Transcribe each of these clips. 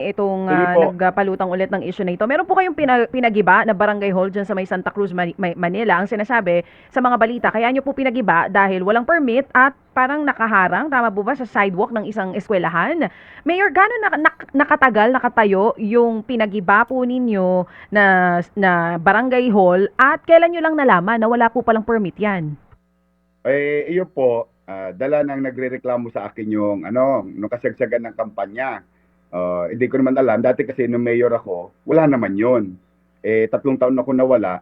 itong Sige ah, nagpalutang ulit ng issue na ito. Meron po kayong pina- pinagiba na barangay hall dyan sa may Santa Cruz, Manila. Ang sinasabi sa mga balita, kaya nyo po pinagiba dahil walang permit at parang nakaharang, tama po ba, sa sidewalk ng isang eskwelahan. Mayor, gano'n na, nak- nakatagal, nakatayo yung pinagiba po ninyo na, na barangay hall at kailan nyo lang nalaman na wala po palang permit yan? Eh, iyo po, ah, dala nang nagrereklamo sa akin yung ano, nung kasagsagan ng kampanya. Ah, hindi ko naman alam, dati kasi nung mayor ako, wala naman yon. Eh, tatlong taon ako nawala.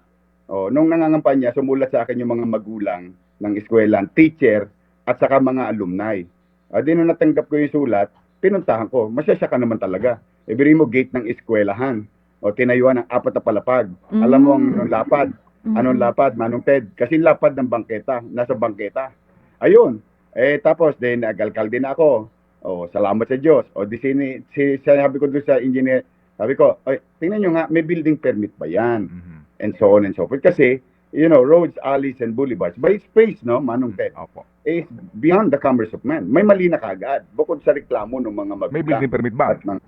Oh, nung nangangampanya, sumulat sa akin yung mga magulang ng eskwelahan, teacher, at saka mga alumni. Ah, di nung natanggap ko yung sulat, pinuntahan ko. Masyasya ka naman talaga. Ibigay mo gate ng eskwelahan. O tinayuan ng apat na palapag. Alam mo ang Mm. anong lapad. Mhm. Anong lapad, Manong Ted? Kasi lapad ng bangketa, nasa bangketa. Ayun. Eh tapos din nagalkal din ako. Oh, salamat sa Diyos. O di sini si sabi ko doon sa engineer, sabi ko, "Ay, tingnan niyo nga, may building permit ba 'yan?" Mhm. And so on and so forth. Kasi you know, roads, alleys, and boulevards, by space, no, Manong Ted, Opo. is beyond the commerce of man. May mali na kagad. Bukod sa reklamo ng mga magulang. May building permit ba? At ng,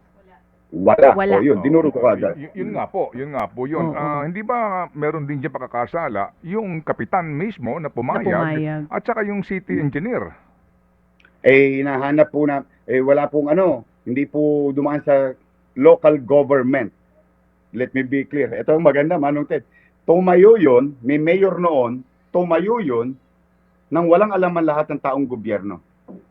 wala. Wala. O, yun, dinuro ko Oo, kagad. y- yun nga po, yun nga po yun. Oo. Ah, hindi ba meron din dyan pakakasala yung kapitan mismo na pumayag, Na pumayag. at saka yung city engineer? Eh hinahanap po na eh wala pong ano, hindi po dumaan sa local government. Let me be clear. Ito ang maganda, Manong Ted. Tumayo yun, may mayor noon, tumayo yun nang walang alaman lahat ng taong gobyerno.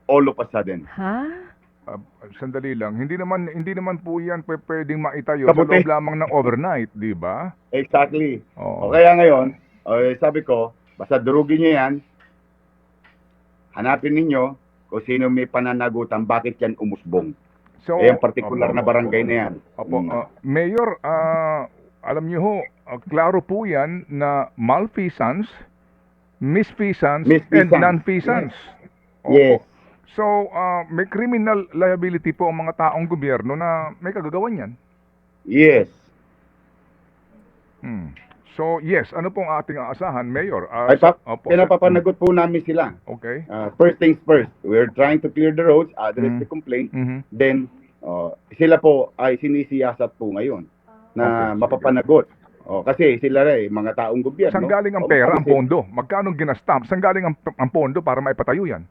All of a sudden. Ha? Ah, sandali lang, hindi naman hindi naman po yan pwe- pwedeng maitayo sa Kabuti. loob lamang ng overnight, di ba? Exactly. O Oo. kaya ngayon, eh, sabi ko, basta durugin niyo yan, hanapin ninyo kung sino may pananagutan, bakit yan umusbong. So, Eh, yung particular opo, na barangay opo. na yan. Opo, Mm. ah, Mayor, ah, alam niyo ho, ah, klaro po yan na malfeasance, misfeasance, and Misfeasance. nonfeasance. Opo. Yes. So, ah, may criminal liability po ang mga taong gobyerno na may kagagawan yan. Yes. Hmm. So, yes, ano pong ating aasahan, Mayor? Ah, Ay, pa, opo, pinapapanagot po namin sila. Okay. Uh, first things first, we're trying to clear the roads, address Mm. the complaint. Mhm. Then, uh, sila po ay sinisiyasat po ngayon na Okay, sige. mapapanagot. Oh, kasi sila rin, mga taong gobyerno. Saan galing ang Oh, pera, ang pondo? Magkano ginastamp? Saan galing ang, ang pondo para maipatayo yan?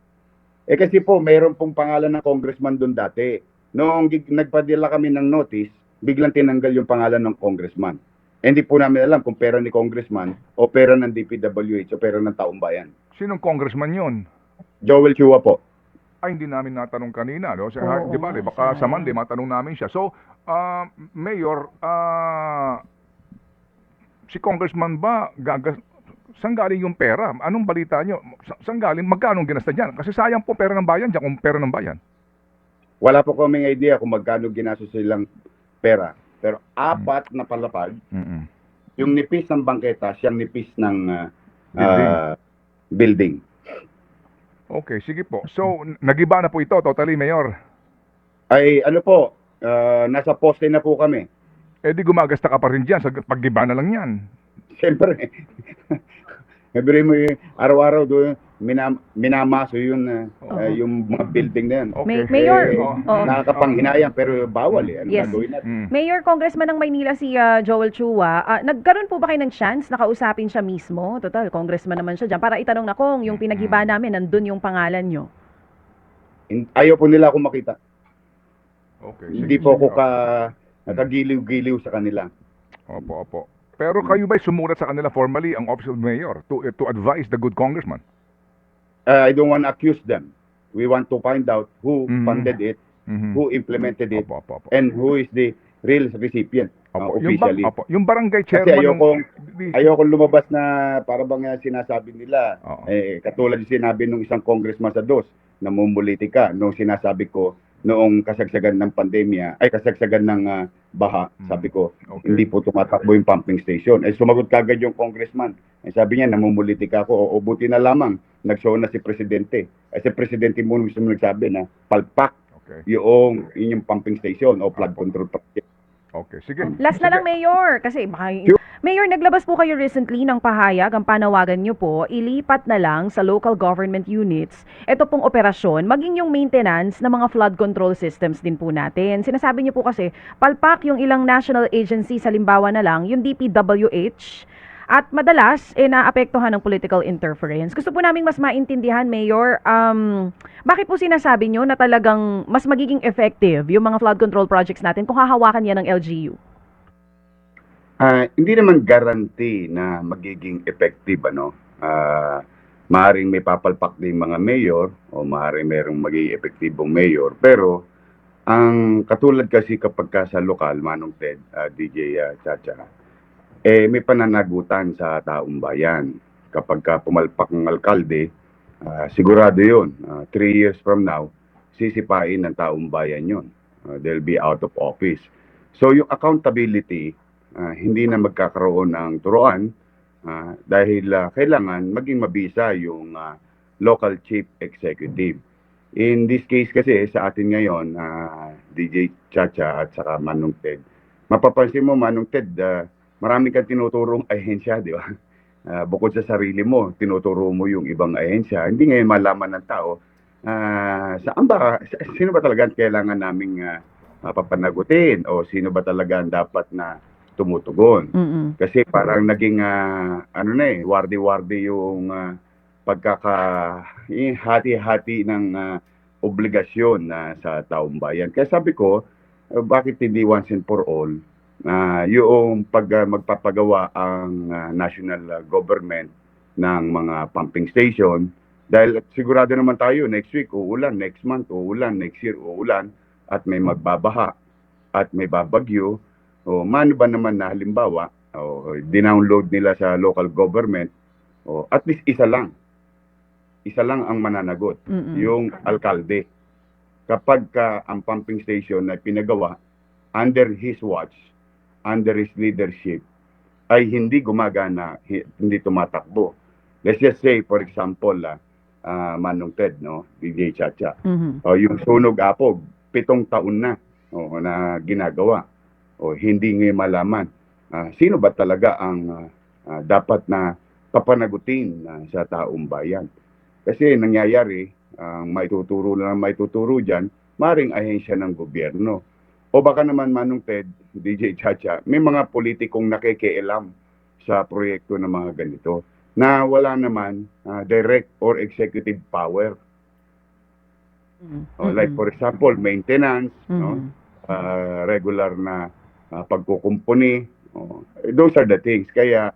Eh kasi po, mayroon pong pangalan ng congressman doon dati. Noong gig- nagpadala kami ng notice, biglang tinanggal yung pangalan ng congressman. Eh, Hindi po namin alam kung pera ni congressman o pera ng DPWH o pera ng taong bayan. Sinong congressman yon? Joel Chua po. Ay, hindi namin natanong kanina. No? Sa, Oo di ba, nga, baka sa. Monday matanong namin siya. So, ah, Mayor, ah, si congressman ba, gaga, saan galing yung pera? Anong balita nyo? Sa- Saan galing? Magkano ginasta dyan? Kasi sayang po pera ng bayan dyan kung pera ng bayan. Wala po kaming idea kung magkano ginastos silang pera. Pero apat na palapag, Mm-mm. yung nipis ng bangketa, siyang nipis ng ah, Building. ah, building. Okay, sige po. So, nagiba na po ito, totally, Mayor. Ay ano po, ah, nasa poste na po kami. Eh di gumagasta ka pa rin dyan sa paggiba na lang yan. Siyempre, Sabi mo yung araw-araw doon, minam, minamaso yun, ah, ah, yung mga building na yan. Okay. May- Mayor, Eh, Oo. oo. nakakapanghinayang pero bawal eh. Ano Yes. gagawin natin? Mm. Mayor, Congressman ng Maynila si ah, Joel Chua, ah, nagkaroon po ba kayo ng chance na kausapin siya mismo? Total, congressman naman siya dyan. Para itanong na kung yung pinagiba namin, nandun yung pangalan nyo. In- Ayaw po nila ako makita. Okay. Hindi sige, po ako ka, nakagiliw-giliw sa kanila. Opo, opo. Pero kayo ba'y sumulat sa kanila formally ang Office of Mayor to to advise the good congressman? Uh, I don't want to accuse them. We want to find out who Mhm. funded it, Mhm. who implemented it, Opo, opo, opo. and who is the real recipient uh, Opo. Yung, ba- officially. opo. yung barangay Kasi chairman ayokong, di- ayoko lumabas na para bang uh, sinasabi nila, Oo. eh, katulad yung sinabi ng isang congressman sa DOS, na mumulitika nung sinasabi ko noong kasagsagan ng pandemya, ay kasagsagan ng ah, baha, Mm. sabi ko, Okay. hindi po tumatakbo yung pumping station. Eh, sumagot kagad yung congressman. Eh, sabi niya, namumulitika ako. O, o buti na lamang, nag-show na si presidente. Eh, si presidente mo mismo nagsabi na palpak Okay. yung inyong pumping station o flood control project. Okay, sige. Last na lang, Mayor. Kasi baka... Mayor, naglabas po kayo recently ng pahayag. Ang panawagan nyo po, ilipat na lang sa local government units ito pong operasyon, maging yung maintenance ng mga flood control systems din po natin. Sinasabi nyo po kasi, palpak yung ilang national agency sa limbawa na lang, yung DPWH, at madalas, eh, naapektuhan ng political interference. Gusto po naming mas maintindihan, Mayor, um, bakit po sinasabi nyo na talagang mas magiging effective yung mga flood control projects natin kung hahawakan yan ng LGU? Ah, hindi naman guarantee na magiging effective ano. Ah, maaring may papalpak din mga mayor o maaring merong magiging epektibong mayor pero ang katulad kasi kapag ka sa lokal Manong Ted, ah, DJ ah, Chacha, eh may pananagutan sa taong bayan. Kapag ka pumalpak ng alkalde, ah, sigurado 'yun. Ah, three years from now, sisipain ng taong bayan 'yun. Ah, they'll be out of office. So yung accountability ah, hindi na magkakaroon ng turuan ah, dahil ah, kailangan maging mabisa yung ah, local chief executive. In this case kasi sa atin ngayon, ah, DJ Chacha at saka Manong Ted, mapapansin mo Manong Ted, ah, marami kang tinuturong ahensya, di ba? Ah, bukod sa sarili mo, tinuturo mo yung ibang ahensya. Hindi ngayon malaman ng tao, ah, saan ba, sino ba talaga ang kailangan naming ah, papanagutin o sino ba talaga dapat na tumutugon. Mm-mm. Kasi parang naging ah, ano na eh, wardi-wardi yung ah, pagkaka yung hati-hati ng ah, obligasyon na sa taong bayan. Kaya sabi ko, ah, bakit hindi once and for all na yung pag ah, magpapagawa ang ah, national ah, government ng mga pumping station dahil sigurado naman tayo next week uulan, next month uulan, next year uulan at may magbabaha at may babagyo. O mano ba naman na halimbawa o dinownload nila sa local government o at least isa lang. Isa lang ang mananagot Mm-mm. yung alkalde. Kapag ka ang pumping station na pinagawa under his watch under his leadership ay hindi gumagana hi- hindi tumatakbo let's just say for example ah, ah, Manong Ted no DJ Chacha Mhm. o yung sunog apog, pitong taon na o, na ginagawa. O hindi ngayon malaman ah, sino ba talaga ang ah, ah, dapat na papanagutin ah, sa taong bayan. Kasi nangyayari, ang maituturo na lang maituturo dyan, maring ahensya ng gobyerno. O baka naman Manong Ted, DJ Chacha, may mga politikong nakikialam sa proyekto ng mga ganito na wala naman ah, direct or executive power. Mm-mm. Oh, like for example, maintenance, no? Mhm. Ah, regular na uh, pagkukumpuni. Oh, those are the things. Kaya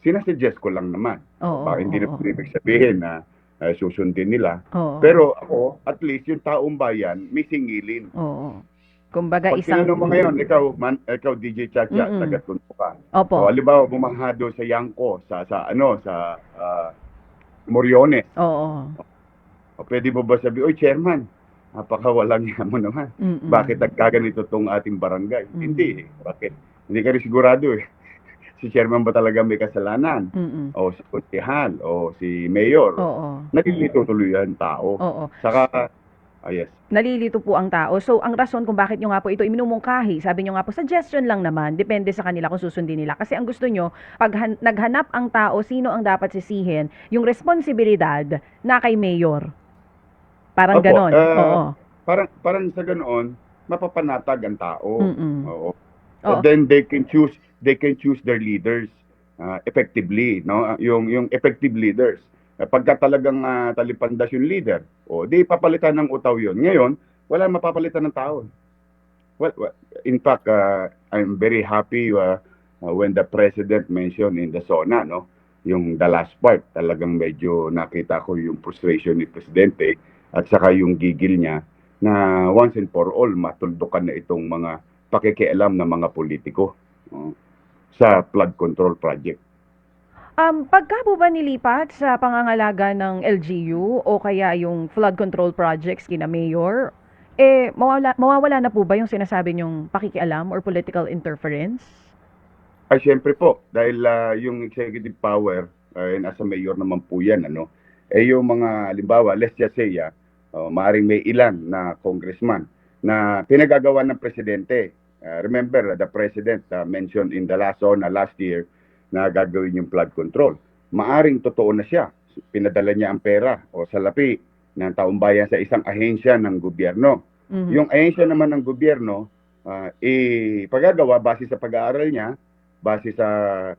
sinasuggest ko lang naman. Oo, Baka hindi oo, na ibig sabihin na ah, susundin nila. oo. Pero ako, at least yung taong bayan, may singilin. Oo. Kumbaga Pag isang... mo ngayon, ikaw, man, ikaw DJ Chacha, Mm-mm. taga Tondo ka. Opo. O, halimbawa, bumaha doon sa Yangko, sa, sa ano, sa ah, Moriones. Oo. O, pwede mo ba sabi, oy, chairman, napakawalang yan mo naman. Mm-mm. bakit nagkaganito tong ating barangay? Mm. Hindi eh. Bakit? Hindi ka rin sigurado eh. Si chairman ba talaga may kasalanan? Mm-mm. O si konsehan? O si mayor? Oo. Nalilito tuloy ang tao. Oo. Saka, ah yes. Nalilito po ang tao. So, ang rason kung bakit nyo nga po ito iminumungkahi, sabi nyo nga po, suggestion lang naman, depende sa kanila kung susundin nila. Kasi ang gusto nyo, pag han- naghanap ang tao, sino ang dapat sisihin, yung responsibilidad na kay mayor. Parang Opo, ganon. ah, Oo. Parang, parang sa ganoon, mapapanatag ang tao. Mm-mm. Oo. Oo. So then they can choose they can choose their leaders ah, effectively, no? Yung yung effective leaders. Eh, Pagka talagang ah, talipandas yung leader, o di papalitan ng utaw yon. Ngayon, wala mapapalitan ng tao. Well, in fact, ah, I'm very happy ah, when the president mentioned in the SONA, no? Yung the last part, talagang medyo nakita ko yung frustration ni presidente at saka yung gigil niya na once and for all matuldukan na itong mga pakikialam ng mga politiko oh, sa flood control project. Um, pagka po ba nilipat sa pangangalaga ng LGU o kaya yung flood control projects kina mayor, eh, mawala, mawawala na po ba yung sinasabi nyong pakikialam or political interference? Ay, siyempre po, dahil ah, yung executive power, ay nasa mayor naman po yan, ano, eh yung mga, halimbawa, let's just say, oh, maaaring may ilan na congressman na pinagagawa ng presidente. Uh, remember, the President uh, mentioned in the last zone last year na gagawin yung flood control. Maaring totoo na siya. Pinadala niya ang pera o salapi ng taong bayan sa isang ahensya ng gobyerno. Mhm. Yung ahensya naman ng gobyerno, uh, ipagagawa base sa pag-aaral niya, base sa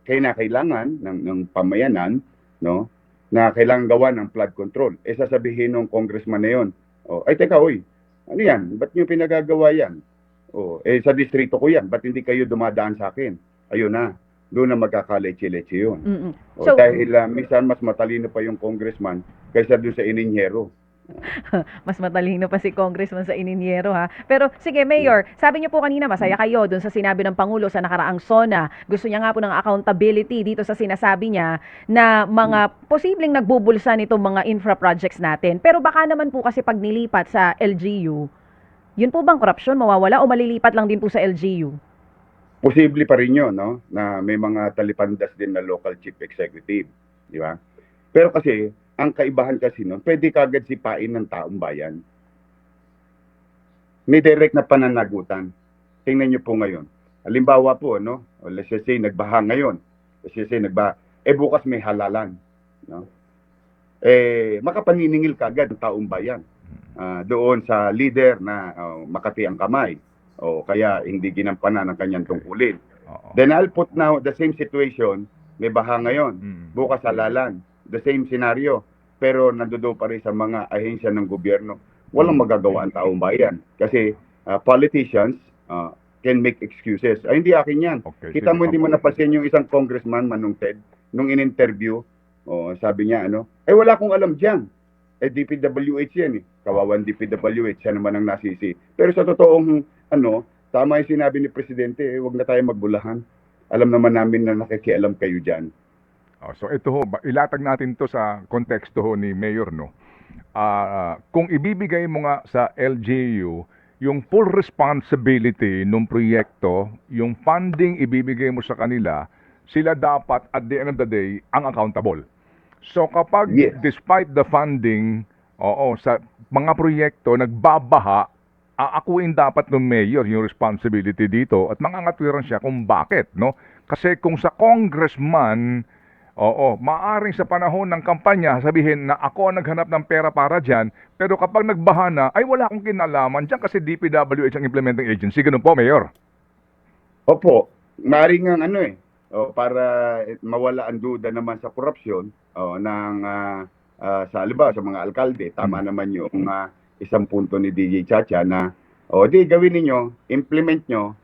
kinakailangan ng, ng pamayanan, no, na kailangan gawa ng flood control. Eh sasabihin ng congressman na yun, oh, ay teka, oy, ano yan? Ba't niyo pinagagawa yan? Oh, eh sa distrito ko yan, ba't hindi kayo dumadaan sa akin? Ayun na, doon na magkakaleche-leche yun. Mhm. O, So- dahil uh, minsan mas matalino pa yung congressman kaysa doon sa ininyero. Mas matalino pa si Congressman sa ininyero ha. Pero sige, Mayor, sabi niyo po kanina masaya kayo doon sa sinabi ng Pangulo sa nakaraang SONA. Gusto niya nga po ng accountability dito sa sinasabi niya na mga posibleng nagbubulsa nitong mga infra projects natin. Pero baka naman po kasi pag nilipat sa LGU, yun po bang korupsyon mawawala o malilipat lang din po sa LGU? Posible pa rin yun, no? Na may mga talipandas din na local chief executive, di ba? Pero kasi, ang kaibahan kasi nun, pwede kagad sipain ng taong bayan. May direct na pananagutan. Tingnan niyo po ngayon. Halimbawa po, no? Let's just say, nagbaha ngayon. Let's just say, nagbaha. Eh, bukas may halalan. No? Eh, makapaniningil kagad ng taong bayan. Ah, doon sa leader na oh, makati ang kamay o kaya hindi ginampanan ang kanyang tungkulin. Oo. Then I'll put now the same situation, may baha ngayon, Mm. bukas halalan, the same scenario, pero nandoon pa rin sa mga ahensya ng gobyerno. Walang magagawa ang taong bayan kasi uh, politicians uh, can make excuses. Ay, hindi akin yan. Okay, Kita mo, hindi mo napansin yung isang congressman, Manong Ted, nung in-interview, oh, sabi niya, ano, eh wala akong alam dyan. Eh, DPWH yan eh. Kawawan DPWH, siya naman ang nasisi. Pero sa totoong, ano, tama yung sinabi ni Presidente, eh, wag na tayo magbulahan. Alam naman namin na nakikialam kayo dyan. Oh, so ito ho, ilatag natin to sa konteksto ho ni Mayor, no? Ah, kung ibibigay mo nga sa LGU yung full responsibility ng proyekto, yung funding ibibigay mo sa kanila, sila dapat at the end of the day ang accountable. So kapag Yes. despite the funding, oo, sa mga proyekto nagbabaha, aakuin dapat ng mayor yung responsibility dito at mangangatwiran siya kung bakit, no? Kasi kung sa congressman, oo, maaring sa panahon ng kampanya sabihin na ako ang naghanap ng pera para dyan, pero kapag nagbaha na, ay wala akong kinalaman dyan kasi DPWH ang implementing agency. Ganun po, Mayor. Opo, maring ang ano eh, oh, para mawala ang duda naman sa korupsyon oh, ng ah, ah, sa halimbawa sa mga alkalde, tama naman yung ah, isang punto ni DJ Chacha na oh, di gawin ninyo, implement nyo,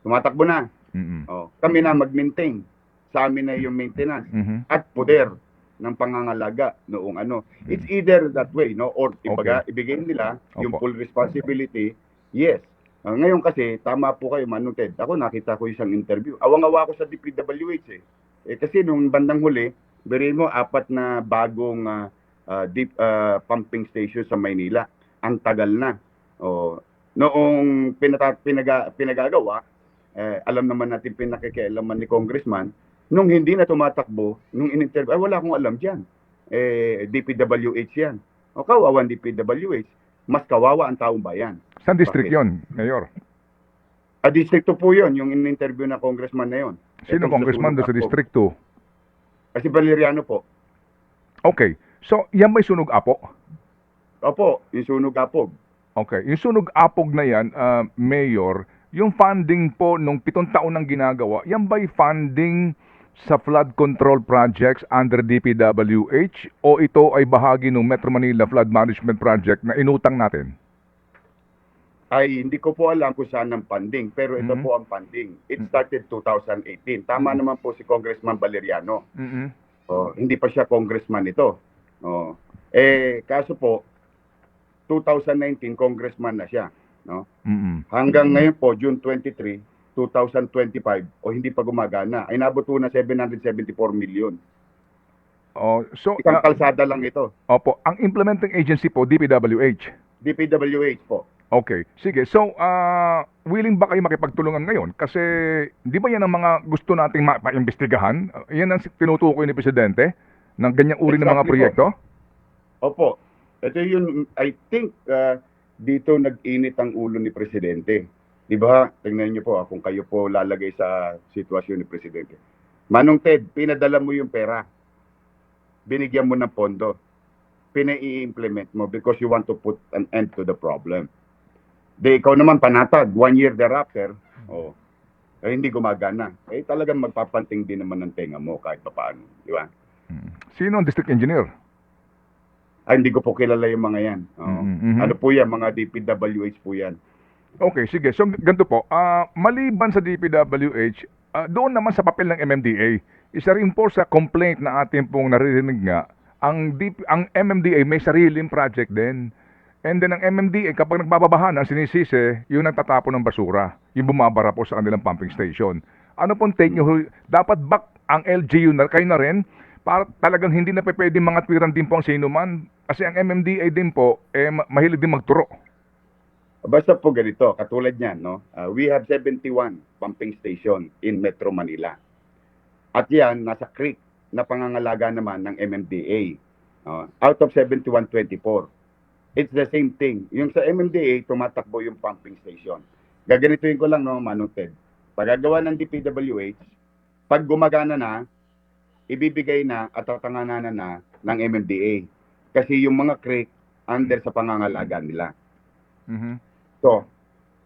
tumatakbo na. Mm-mm. Oh, kami na mag-maintain. Sa amin na yung maintenance Mhm. at poder ng pangangalaga noong ano. It's either that way, no? Or ibaga, ibigay nila yung Opo. full responsibility. Yes. Ah, ngayon kasi, tama po kayo, Manong Ted. Ako nakita ko isang interview. Awang-awa ko sa DPWH eh. eh kasi nung bandang huli, beriin mo, apat na bagong ah, ah, deep ah, pumping station sa Maynila. Ang tagal na. Oh, noong pinata, pinaga, pinagagawa, eh, alam naman natin pinakikialaman ni congressman, nung hindi na tumatakbo, nung in-interview, ay wala akong alam dyan. Eh, DPWH yan. O kawawan DPWH, mas kawawa ang taong bayan. Saan district Bakit? yon, Mayor? A distrito po yon yung in-interview na congressman na yon. Sino Itong congressman doon sa sunog District apo. Kasi Valeriano po. 2? Okay. So, yan ba'y sunog apo? Opo, yung sunog apog. Okay. Yung sunog apog na yan, ah, Mayor, yung funding po nung pitong taon ng ginagawa, yan ba'y funding sa flood control projects under DPWH o ito ay bahagi ng Metro Manila Flood Management Project na inutang natin? Ay, hindi ko po alam kung saan ang funding, pero ito Mhm. po ang funding. It started 2018. Tama Mhm. naman po si Congressman Valeriano. mm Oh, hindi pa siya congressman ito. Oh. Eh kaso po 2019 congressman na siya, no? mm Hanggang ngayon po June 23, 2025 o hindi pa gumagana ay nabot po na 774 million. Oh, so, Isang ah, kalsada lang ito. opo, ang implementing agency po, DPWH. DPWH po. Okay. Sige. So, ah, willing ba kayo makipagtulungan ngayon? Kasi, di ba yan ang mga gusto nating ma- maimbestigahan? Uh, yan ang tinutukoy ni Presidente ng ganyang uri ng mga Exactly po. proyekto? Opo. Ito yun, I think uh, dito nag-init ang ulo ni Presidente. Di ba? Tingnan niyo po, ah, kung kayo po lalagay sa sitwasyon ni Presidente. Manong Ted, pinadala mo yung pera. Binigyan mo ng pondo. Pinai-implement mo because you want to put an end to the problem. Di ikaw naman panatag, one year thereafter, oh, eh, hindi gumagana. Eh talagang magpapanting din naman ng tenga mo kahit pa paano. Di ba? Sino ang district engineer? Ay, hindi ko po kilala yung mga yan. Oo. Mhm, mhm. Ano po yan? Mga DPWH po yan. Okay, sige. So, ganito po. Ah, maliban sa DPWH, ah, doon naman sa papel ng MMDA, isa rin po sa complaint na ating pong naririnig nga, ang, DP, ang MMDA may sariling project din. And then ang MMDA, kapag nagbababahan, ang sinisisi, yung nagtatapon ng basura, yung bumabara po sa kanilang pumping station. Ano pong take nyo? Dapat back ang LGU na kayo na rin para talagang hindi na pwedeng mga twiran din po ang sino man. Kasi ang MMDA din po, eh, ma- mahilig din magturo. Basta po ganito, katulad niyan, no? Uh, we have 71 pumping station in Metro Manila. At yan, nasa creek na pangangalaga naman ng MMDA. no? out of 71, 24. It's the same thing. Yung sa MMDA, tumatakbo yung pumping station. Gaganituin ko lang, no, Manong Ted. Pagagawa ng DPWH, pag gumagana na, ibibigay na at tatanganan na ng MMDA. Kasi yung mga creek, under sa pangangalaga nila. Mhm. So,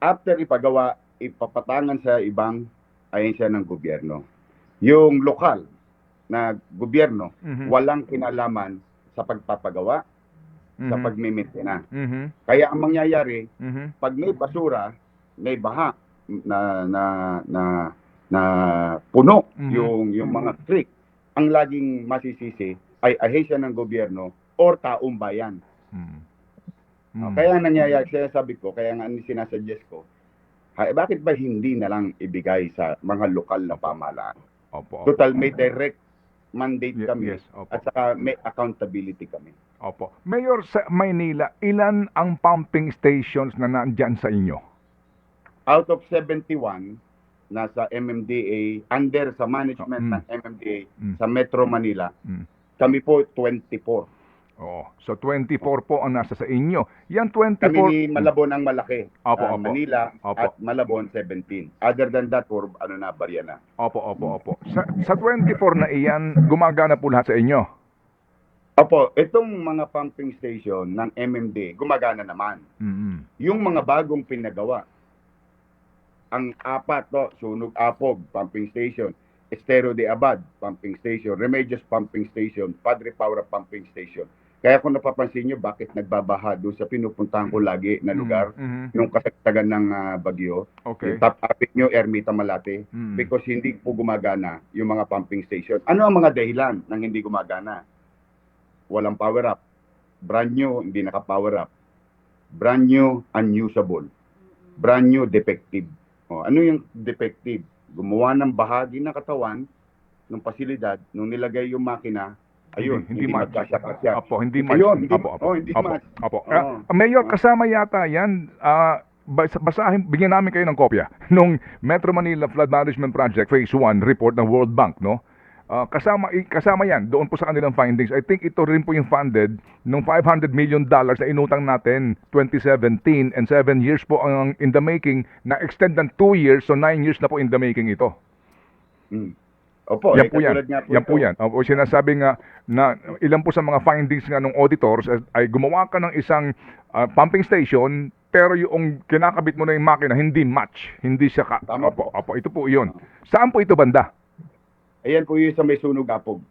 after ipagawa, ipapatangan sa ibang ahensya ng gobyerno. Yung lokal na gobyerno, Mhm. walang kinalaman sa pagpapagawa, sa Mhm. pagmimintena. Mhm. Kaya ang mangyayari, Mhm. pag may basura, may baha na na na na puno Mhm. yung yung mga creek, ang laging masisisi ay ahensya ng gobyerno or taong bayan. Mhm. Oh, Mhm. Kaya nangyayari, kaya sabi ko, kaya nga sinasuggest ko, ha, bakit ba hindi na lang ibigay sa mga lokal na pamahalaan? Opo, opo. Total, may direct mandate Ye- kami Yes, opo. at saka may accountability kami. Opo. Mayor, sa Maynila, ilan ang pumping stations na nandyan sa inyo? Out of 71, nasa MMDA, under sa management Mm. ng MMDA Mm. sa Metro Manila, Mm. kami po 24. Oo. So, 24 po ang nasa sa inyo. Yan Kami 24... ni Malabon ang malaki. Opo, Ah, opo. Manila Opo. at Malabon 17. Other than that, for ano na, barya na. Opo, opo, opo. Sa, sa 24 na iyan, gumagana po lahat sa inyo? Opo, itong mga pumping station ng MMD, gumagana naman. Mhm. Yung mga bagong pinagawa, ang apat to, Sunog Apog Pumping Station, Estero de Abad Pumping Station, Remedios Pumping Station, Padre Paura Pumping Station. Kaya kung napapansin nyo, bakit nagbabaha doon sa pinupuntahan ko lagi na lugar, Mhm. yung kasagsagan ng ah, bagyo, Okay. yung Top Avenue, Ermita Malate, Mhm. because hindi po gumagana yung mga pumping station. Ano ang mga dahilan ng hindi gumagana? Walang power up. Brand new, hindi naka-power up. Brand new, unusable. Brand new, defective. O, ano yung defective? Gumawa ng bahagi ng katawan ng pasilidad, nung nilagay yung makina, ayun, Hindi- hindi match. magkasya-kasya. Opo, hindi match. Ayun, hindi- opo, opo, oh, hindi opo, match. opo. Oo. Ah, Mayor, kasama yata yan. Bas- basahin, bigyan namin kayo ng kopya nung Metro Manila Flood Management Project Phase 1 report ng World Bank, no? Ah, kasama kasama yan doon po sa kanilang findings. I think ito rin po yung funded nung 500 million dollars na inutang natin 2017 and 7 years po ang in the making na extend ng 2 years so 9 years na po in the making ito. Hmm. Opo, yan eh, po yan. nga Yan po ito. yan. Opo, sinasabi nga na ilan po sa mga findings nga ng auditors ay, gumawa ka ng isang ah, pumping station pero yung kinakabit mo na yung makina hindi match. Hindi siya ka. Tama opo, opo, ito po yun. Saan po ito banda? Ayan po yung sa may sunog apog.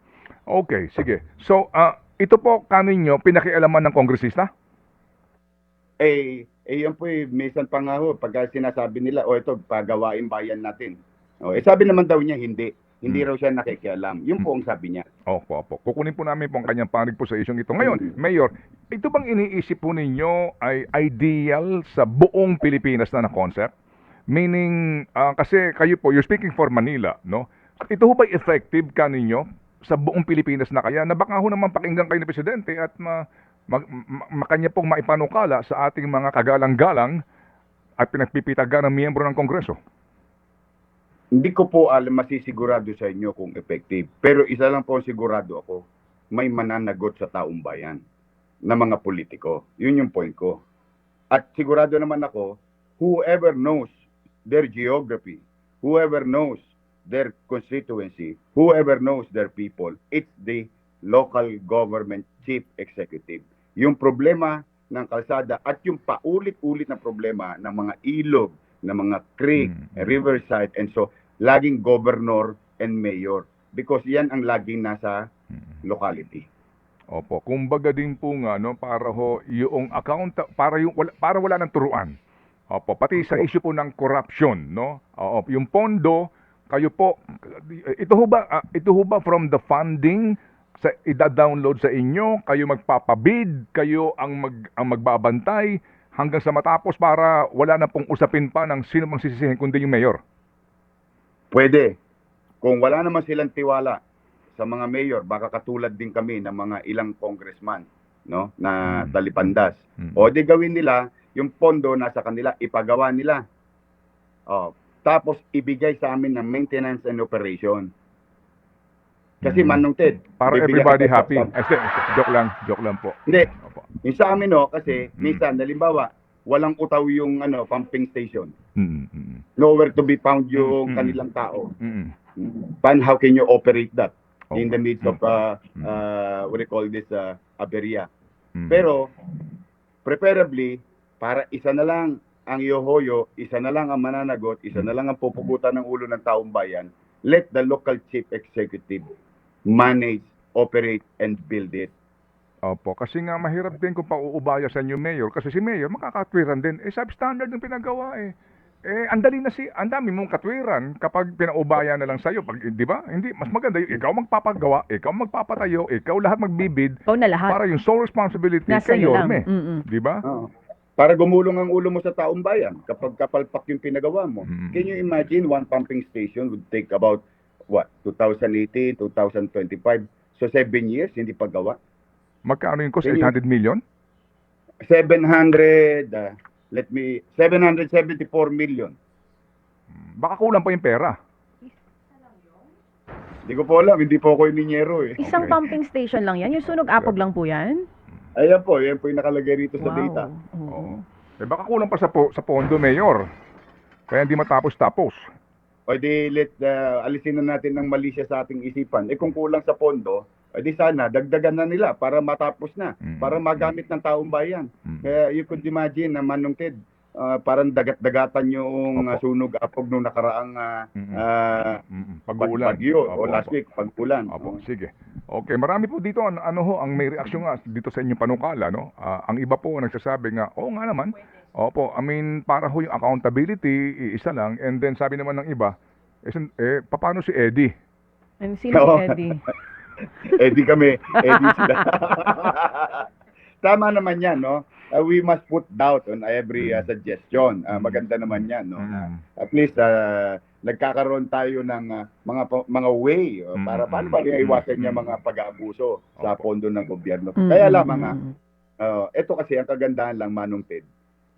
Okay, sige. So, ah, ito po kaninyo pinakialaman ng kongresista? Eh, eh yan po eh, minsan pa nga ho, pagka sinasabi nila, o ito, pagawain bayan natin. O, eh, sabi naman daw niya, hindi. Hindi Hmm. raw siya nakikialam. Yun po ang sabi niya. Opo, opo. Kukunin po namin po ang kanyang panig po sa isyong ito. Ngayon, Mm. Mayor, ito bang iniisip po ninyo ay ideal sa buong Pilipinas na na concept? Meaning, ah, kasi kayo po, you're speaking for Manila, no? Ito ho ba effective ka ninyo sa buong Pilipinas na kaya na baka ho naman pakinggan kayo ni Presidente at ma, ma, ma, makanya pong maipanukala sa ating mga kagalang-galang at pinagpipitagan ng miyembro ng Kongreso? Hindi ko po alam masisigurado sa inyo kung effective. Pero isa lang po sigurado ako, may mananagot sa taong bayan na mga politiko. Yun yung point ko. At sigurado naman ako, whoever knows their geography, whoever knows their constituency, whoever knows their people, it's the local government chief executive. Yung problema ng kalsada at yung paulit-ulit na problema ng mga ilog, ng mga creek, Mm. riverside, and so, laging governor and mayor. Because yan ang laging nasa Mm. locality. Opo, kumbaga din po nga no para ho yung account para yung wala, para wala nang turuan. Opo, pati sa Opo. issue po ng corruption, no? Oo, yung pondo, kayo po ito ho ba ah, ito ho ba from the funding sa ida-download sa inyo, kayo magpapabid, kayo ang mag ang magbabantay hanggang sa matapos para wala na pong usapin pa ng sino mang sisisihin kundi yung mayor. Pwede. Kung wala naman silang tiwala sa mga mayor, baka katulad din kami ng mga ilang congressman, no, na Mm. talipandas. Mm. O di gawin nila, yung pondo nasa kanila, ipagawa nila. O, tapos ibigay sa amin ng maintenance and operation. Kasi Mm. Manong Ted, Para everybody happy. Sige, joke lang, joke lang po. Hindi, Opo. yung sa amin no, kasi Mm. minsan, halimbawa, walang utaw yung ano, pumping station. Mm, mm, mm, Nowhere to be found yung Mm. kanilang tao. mm, Pan, how can you operate that? Okay. in the midst of uh, uh, what do you call this uh, aberya. mm. Pero preferably para isa na lang ang yohoyo, isa na lang ang mananagot, isa na lang ang pupugutan ng ulo ng taong bayan. Let the local chief executive manage, operate and build it. Opo, kasi nga mahirap din kung pauubaya sa inyo mayor kasi si mayor makakatwiran din. Eh substandard ng pinagawa eh. Eh andali na si ang dami mong katwiran kapag pinaubaya na lang sa iyo pag di ba? Hindi mas maganda yung ikaw magpapagawa, ikaw magpapatayo, ikaw lahat magbibid Ikaw na lahat. para yung sole responsibility Nasa kay iyo lang. Yorme. Mm-mm. Di ba? Oo. Para gumulong ang ulo mo sa taong bayan kapag kapalpak yung pinagawa mo. Mm. Can you imagine one pumping station would take about what 2018, 2025. So seven years hindi pa gawa. Magkano yung cost? Can you- 800 million? 700 uh, let me 774 million. Baka kulang pa yung pera. Hindi ko po alam, hindi po ako ininyero eh. Isang Okay. pumping station lang yan. Yung sunog apog lang po yan. Ayan po, yan po yung nakalagay rito sa data. Oo. Oo. Eh baka kulang pa sa po, sa pondo mayor. Kaya hindi matapos-tapos. O di let uh, alisin na natin ng mali siya sa ating isipan. Eh kung kulang sa pondo, eh di sana dagdagan na nila para matapos na, Mm. para magamit ng taong bayan. Mm. Kaya you could imagine na Manong Ted, ah, parang dagat-dagatan yung Opo. sunog apog nung nakaraang ah, Mm-mm. ah, Mm-mm. pag- Pag-uulan. bagyo o last week pag-ulan. Opo, sige. Okay, marami po dito ano, ano ho ang may reaksyon nga dito sa inyong panukala, no? Ah, ang iba po nagsasabi nga, oo nga naman. Opo, I mean, para ho yung accountability, iisa lang. And then sabi naman ng iba, eh, eh paano si Eddie? And sino Oo. si Eddie? di kami, di sila. Tama naman yan, no? Uh, we must put doubt on every uh, suggestion. Uh, maganda naman yan, no? Mm. At least uh, nagkakaroon tayo ng uh, mga mga way uh, para Mm, paano mm, ba iwasan mm, niya mm. mga pag-aabuso sa pondo ng gobyerno. Mm, Kaya mm, lamang mm, nga, mm. uh, ito kasi ang kagandahan lang Manong Ted,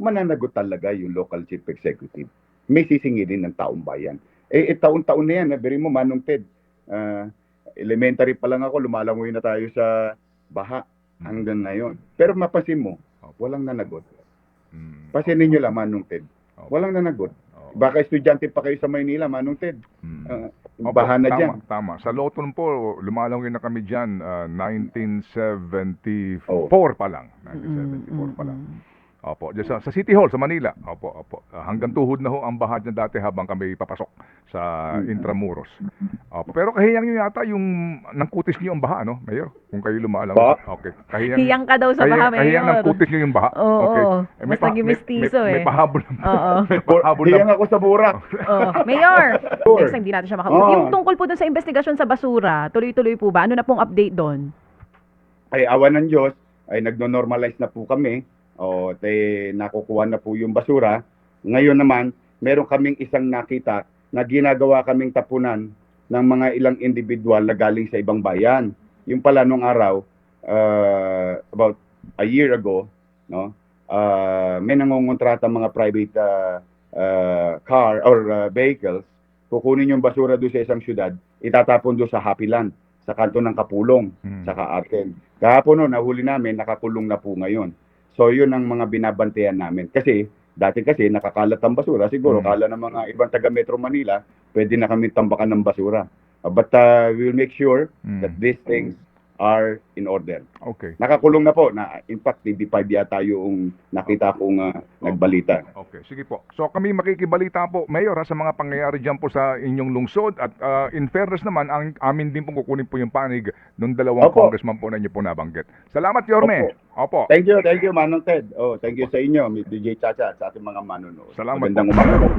mananagot talaga yung local chief executive. May sisingilin ng taong bayan. Eh, eh taon-taon na yan, nabiri mo Manong Ted. Uh, elementary pa lang ako, lumalangoy na tayo sa baha hanggang ngayon. Pero mapansin mo, walang nanagot. Mm. Pasinin nyo lang Manong Ted. Opo. Walang nanagot. Opo. Baka estudyante pa kayo sa Maynila, Manong Ted. Mm. Uh, Opo, baha na tama, dyan. Tama. Sa Loton po, lumalangin na kami dyan, ah, 1974 Oh. pa lang. Mm, 1974 pa lang. Opo, dyan sa, sa City Hall, sa Manila. Opo, opo. Ah, hanggang tuhod na ho ang baha dyan dati habang kami papasok sa. Intramuros. Opo, pero kahiyang nyo yata yung nangkutis nyo ang baha, no, Mayor? Kung kayo lumalang. Pa? Okay. Kahiyang, Hiyang ka daw sa baha, kahiyang Mayor. nangkutis nyo yung baha. Oo, okay. oo. Eh, Mas naging may, mestizo, may, may eh. pahabol na. Oo. may pahabol na. Hiyang ako sa burak. Oh, Mayor, Sure. next time di natin siya makausap. Oo. Yung tungkol po dun sa investigasyon sa basura, tuloy-tuloy po ba? Ano na pong update doon? ay awan ng Diyos, ay nagno-normalize na po kami. O, te, nakukuha na po yung basura. Ngayon naman, meron kaming isang nakita na ginagawa kaming tapunan ng mga ilang individual na galing sa ibang bayan. Yung pala nung araw, uh, about a year ago, no, uh, may nangungontrata mga private uh, uh, car or uh, vehicles, kukunin yung basura doon sa isang syudad, itatapon doon sa Happy Land, sa kanto ng Kapulong Hmm. saka Arken. Kahapon no, nahuli namin, nakakulong na po ngayon. So, yun ang mga binabantayan namin. Kasi, Dati kasi nakakalat ang basura, siguro Mm. kala ng mga ibang taga Metro Manila, pwede na kami tambakan ng basura. Uh, but uh, we will make sure Mm. that these things are in order. Okay. Nakakulong na po na in fact TV5 yata yung nakita kong uh, nagbalita. Okay, sige po. So kami makikibalita po, Mayor, ha, sa mga pangyayari dyan po sa inyong lungsod. At ah, in fairness naman, ang amin din po kukunin po yung panig ng dalawang Opo. congressman po na inyo po nabanggit. Salamat, Yorme. Opo. Thank you, thank you Manong Ted. Oh, thank you sa inyo, Mr. DJ Chacha, sa ating mga manonood. Salamat Magandang po. umaga.